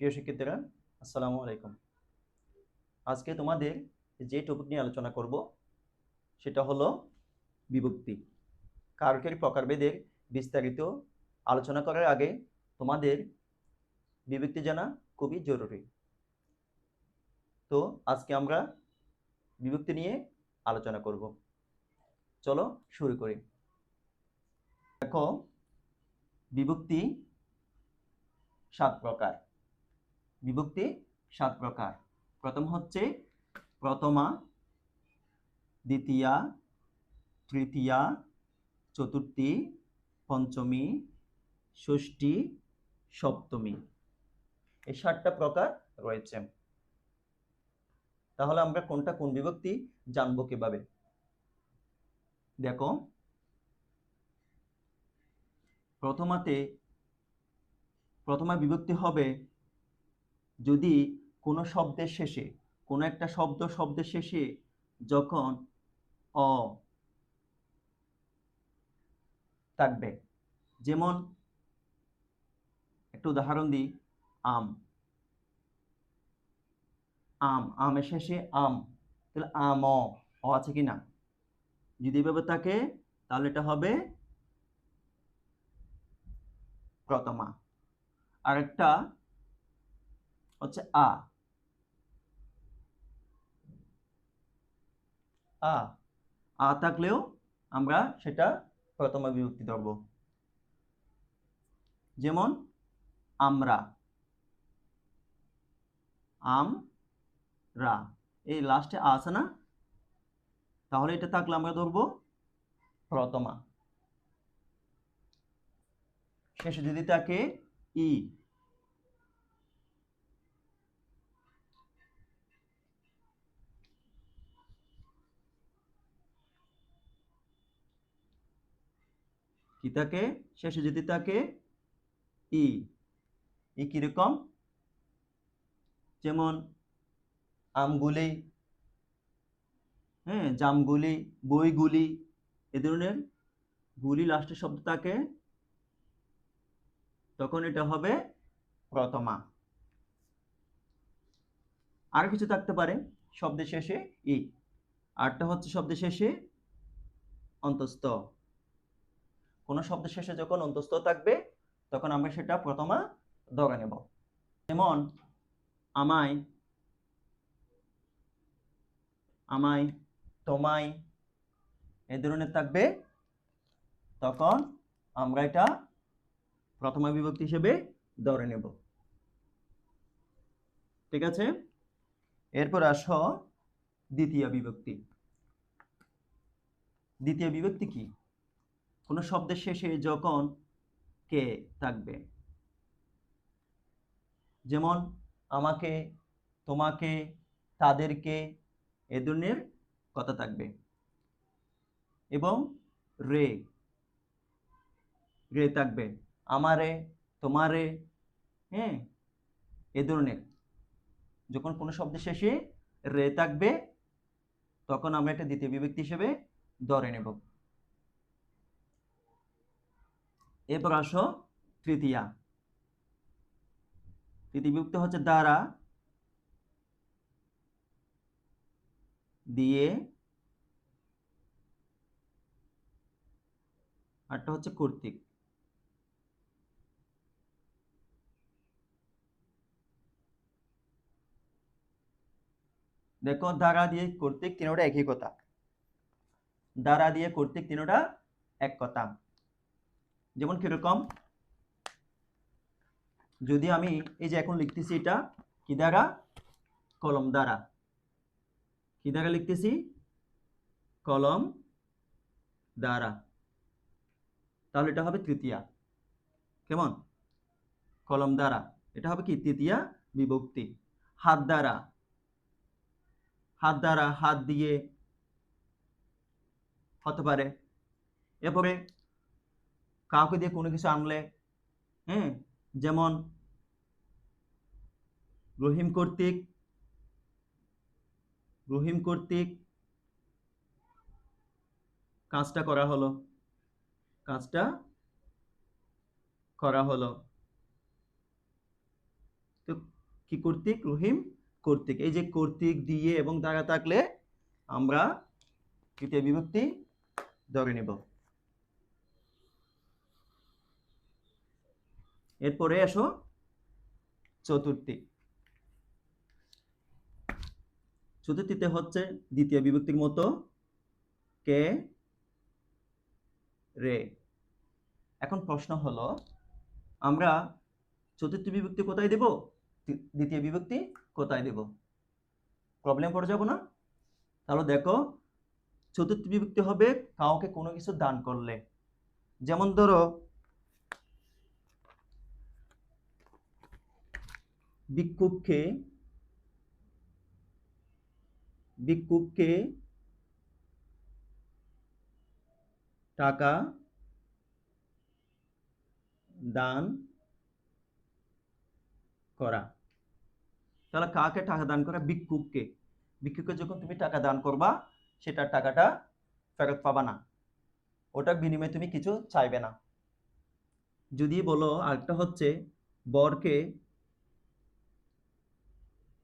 প্রিয় শিক্ষার্থীরা, আসসালামু আলাইকুম। আজকে তোমাদের যে টপিক নিয়ে আলোচনা করব, সেটা হলো বিভক্তি। কারকের প্রকারভেদের বিস্তারিত আলোচনা করার আগে তোমাদের বিভক্তি জানা খুবই জরুরি। তো আজকে আমরা বিভক্তি নিয়ে আলোচনা করব। চলো শুরু করি। দেখো, বিভক্তি সাত প্রকার। বিভক্তি সাত প্রকার। প্রথম হচ্ছে প্রথমা, দ্বিতীয়া, তৃতীয়া, চতুর্থী, পঞ্চমী, ষষ্ঠী, সপ্তমী। এই সাতটা প্রকার রয়েছে। তাহলে আমরা কোনটা কোন বিভক্তি জানব কীভাবে? দেখো, প্রথমাতে প্রথমা বিভক্তি হবে যদি কোনো শব্দের শেষে, কোনো একটা শব্দ শব্দের শেষে যখন অ থাকবে, যেমন একটু উদাহরণ দিই, আম। আম, আমের শেষে আম, তাহলে আম, অ আছে কি না? যদি এভাবে থাকে, তাহলে এটা হবে প্রথমা। আরেকটা হচ্ছে আ। আ। আ থাকলেও আমরা সেটা প্রথমা বিভক্তি ধরব। যেমন, আমরা। আম রা এই লাস্টে আ আছে না? তাহলে এটা থাকলে আমরা ধরবো প্রথমা। শেষে যদি থাকে ই। থাকে শেষে যদি থাকে ই। ই কীরকম? যেমন আমগুলি হ্যাঁ জামগুলি, বইগুলি, এ ধরনের গুলি লাস্টের শব্দ থাকে তখন এটা হবে প্রথমা। আর কিছু থাকতে পারে, শব্দের শেষে ই। আরটা হচ্ছে শব্দের শেষে অন্তস্থ। কোনো শব্দের শেষে যখন অন্তস্থ থাকবে, তখন আমরা সেটা প্রথমা ধরে নেব। যেমন, আমায় আমায়, তোমায় এ ধরনের থাকবে, তখন আমরা এটা প্রথমা বিভক্তি হিসেবে ধরে নেব। ঠিক আছে? এরপর আসো দ্বিতীয় বিভক্তি। দ্বিতীয় বিভক্তি কি? কোনো শব্দের শেষে যখন কে থাকবে। যেমন, আমাকে, তোমাকে, তাদেরকে এ ধরনের কথা থাকবে। এবং রে রে থাকবে। আমারে, তোমারে হ্যাঁ এ ধরনের যখন কোনো শব্দের শেষে রে থাকবে, তখন আমরা একটা দ্বিতীয় বিভক্তি হিসেবে ধরে নেব। এরপর আসো তৃতীয়া। তৃতীয় বিভক্তি হচ্ছে দ্বারা দিয়ে আরটা হচ্ছে কর্তৃক। দেখো দ্বারা দিয়ে কর্তৃক তিনোটা একই কথা। দ্বারা দিয়ে কর্তৃক তিনোটা এক কথা। যেমন কীরকম? যদি আমি এই যে এখন লিখতেছি এটা, কি দ্বারা? কলম দ্বারা। কি দ্বারা লিখতেছি? কলম দ্বারা। তাহলে এটা হবে তৃতীয়া। কেমন? কলম দ্বারা। এটা হবে কি? তৃতীয়া বিভক্তি। হাত দ্বারা। হাত দ্বারা হাত দিয়ে হতে পারে। এরপরে কাউকে দিয়ে কোনো কিছু আনলে হ্যাঁ যেমন রহিম কর্তৃক রহিম কর্তৃক কাজটা করা হলো। কাজটা করা হলো। তো কি কর্তৃক? রহিম কর্তৃক। এই যে কর্তৃক দিয়ে এবং দ্বারা থাকলে আমরা তৃতীয় বিভক্তি ধরে নেব। এরপরে আসো চতুর্থী। চতুর্থীতে হচ্ছে দ্বিতীয় বিভক্তির মতো কে? রে। এখন প্রশ্ন হলো, আমরা চতুর্থ বিভক্তি কোথায় দেব? দ্বিতীয় বিভক্তি কোথায় দেব? প্রবলেম পড়ে যাব না? তাহলে দেখো, চতুর্থ বিভক্তি হবে কাউকে কোনো কিছু দান করলে। যেমন ধরো ভিক্ষুককে ভিক্ষুককে টাকা দান করা। তাহলে কাকে টাকা দান করা? ভিক্ষুককে ভিক্ষুককে যখন তুমি টাকা দান করবা সেটার টাকাটা ফেরত পাবা না। ওটার বিনিময়ে তুমি কিছু চাইবে না। যদি বলো আরেকটা হচ্ছে, বরকে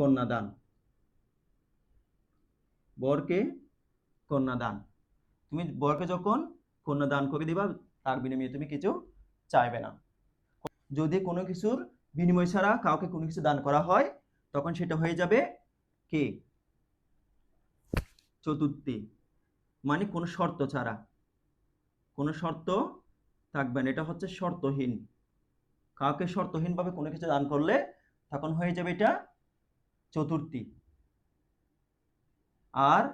কন্যাদান। বরকে কন্যাদান। তুমি বরকে যখন কন্যাদান করে দিবা, তার বিনিময়ে তুমি কিছু চাইবে না। যদি কোনো কিছুর বিনিময় ছাড়া কাউকে কোনো কিছু দান করা হয়, তখন সেটা হয়ে যাবে কে? চতুর্থী। মানে কোনো শর্ত ছাড়া। কোনো শর্ত থাকবে না। এটা হচ্ছে শর্তহীন। কাউকে শর্তহীনভাবে কোনো কিছু দান করলে তখন হয়ে যাবে এটা চতুর্থী। আর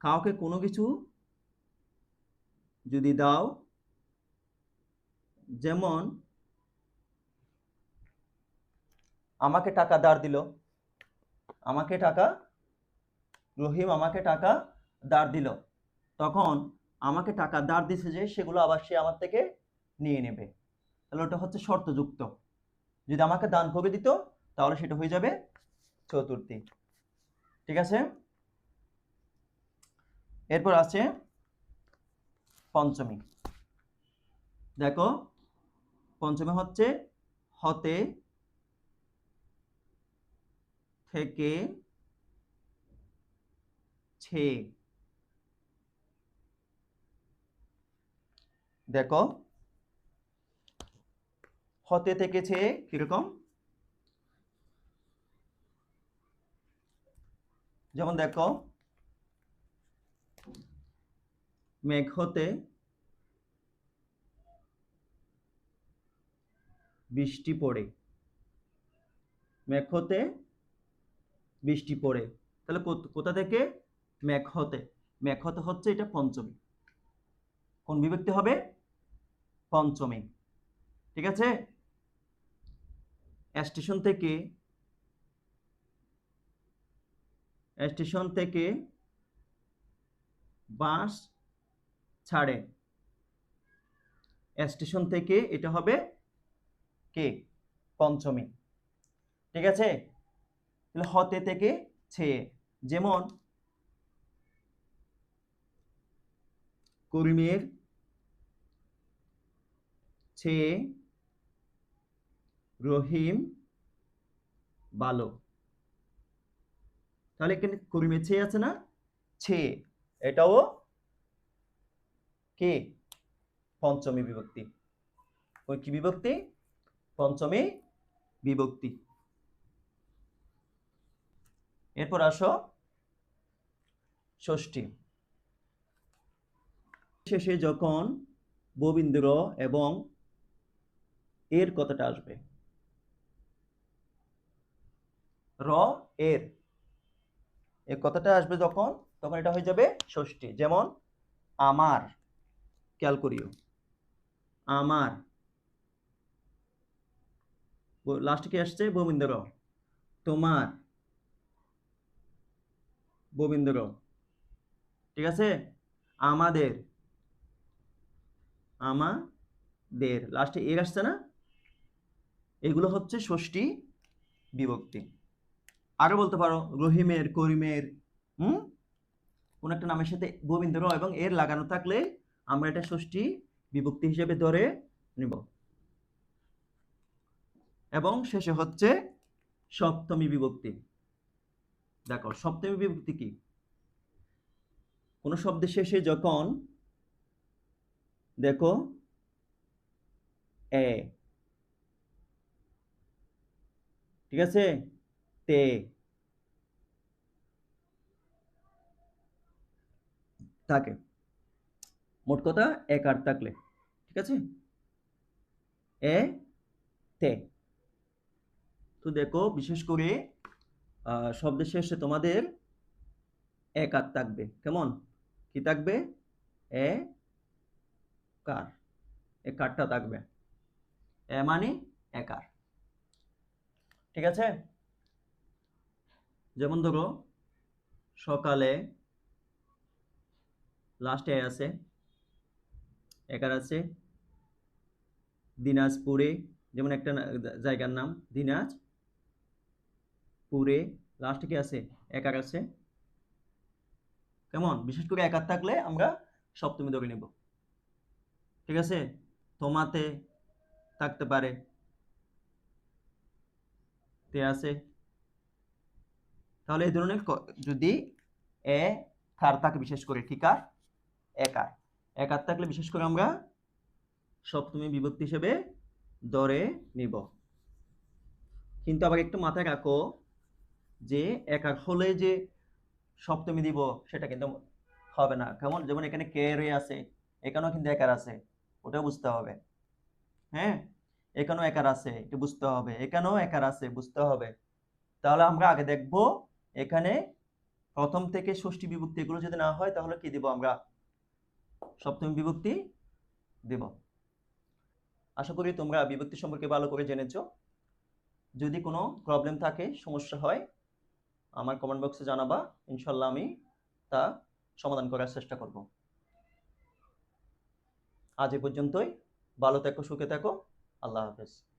কাউকে কোনো কিছু যদি দাও, যেমন আমাকে টাকা ধার দিল, আমাকে টাকা, রহিম আমাকে টাকা ধার দিল, তখন আমাকে টাকা ধার দিছে যে সেগুলো আবার সে আমার থেকে নিয়ে নেবে। তাহলে ওটা হচ্ছে শর্তযুক্ত। যদি আমাকে দান করে দিত তাহলে সেটা হয়ে যাবে চতুর্থী। ঠিক আছে? এরপর আছে পঞ্চমী। দেখো, পঞ্চমী হচ্ছে হতে থেকে ছে। দেখো, হতে থেকে ছে কীরকম? যেমন দেখো মেঘ হতে বৃষ্টি পড়ে। মেঘ হতে বৃষ্টি পড়ে। তাহলে কোথ- থেকে? মেঘ হতে মেঘ হতে হচ্ছে এটা পঞ্চমী। কোন বিভক্তি হবে? পঞ্চমী। ঠিক আছে? স্টেশন থেকে স্টেশন থেকে বাস ছাড়ে। স্টেশন থেকে এটা হবে কে? পঞ্চমী। ঠিক আছে? তাহলে হতে থেকে ছে যেমন কর্মীর ছে রহিম ভালো তাহলে এখানে কর্মীর ছে আছে না? ছে। এটাও কে? পঞ্চমী বিভক্তি। ওই কি বিভক্তি? পঞ্চমী বিভক্তি। এরপর আসো ষষ্ঠী। শেষে যখন ববিন্দ্র এবং এর কথাটা আসবে। র, এর। এর কথাটা আসবে যখন, তখন এটা হয়ে যাবে ষষ্ঠী। যেমন, আমার, খেয়াল করিও। আমার লাস্টে কি আসছে? ববিন্দ্র তোমার ববিন্দ্র ঠিক আছে? আমাদের আমাদের। লাস্টে এর আসছে না? এগুলো হচ্ছে ষষ্ঠী বিভক্তি। আরও বলতে পারো, রহিমের, করিমের, হুম? কোন একটা নামের সাথে গোবিন্দ্র এবং এর লাগানো থাকলে আমরা এটা ষষ্ঠী বিভক্তি হিসেবে ধরে নিব। এবং শেষে হচ্ছে সপ্তমী বিভক্তি। দেখো, সপ্তমী বিভক্তি কি? কোন শব্দের শেষে যখন দেখো এ, ঠিক আছে? তে থাকে মোট কথা এক আর থাকলে, ঠিক আছে? এ, তে। তো দেখো, বিশেষ করে শব্দের শেষে তোমাদের এক আর থাকবে, কেমন? কি থাকবে? এ, কার? এ কারটা থাকবে। এ মানে একার ঠিক আছে? যেমন ধরো, সকালে লাস্টে আছে, একার আছে, দিনাজপুরে, যেমন একটা জায়গার নাম, দিনাজপুরে লাস্টে কি আছে, একার আছে। কেমন? বিশেষ করে একার থাকলে আমরা সপ্তমী ধরে নেব। ঠিক আছে? তোমাতে থাকতে পারে। তে আছে তাহলে এই ধরনের যদি এ কার থাকে বিশেষ করে ঠিক আর একার একার থাকলে বিশেষ করে আমরা সপ্তমী বিভক্তি হিসেবে ধরে নিব। কিন্তু আবার একটু মাথায় রাখো যে একার হলে যে সপ্তমী দিব, সেটা কিন্তু হবে না। কেমন? যেমন এখানে কে রে আছে, এখানেও কিন্তু একার আছে, ওটাও বুঝতে হবে। হ্যাঁ? এখানেও একার আছে, এটা বুঝতে হবে। এখানেও একার আছে, বুঝতে হবে। তাহলে আমরা আগে দেখব এখানে প্রথম থেকে ষষ্ঠী বিভক্তি এগুলো যদি না হয়, তাহলে কি দিব আমরা? সপ্তমী বিভক্তি দিব। আশা করি তোমরা বিভক্তি সম্পর্কে ভালো করে জেনেছো। যদি কোনো প্রবলেম থাকে, সমস্যা হয়, আমার কমেন্ট বক্সে জানাবা। ইনশাল্লাহ আমি তা সমাধান করার চেষ্টা করব। আজ এ পর্যন্তই। ভালো থেকো, সুখে থেকো। আল্লাহ হাফেজ।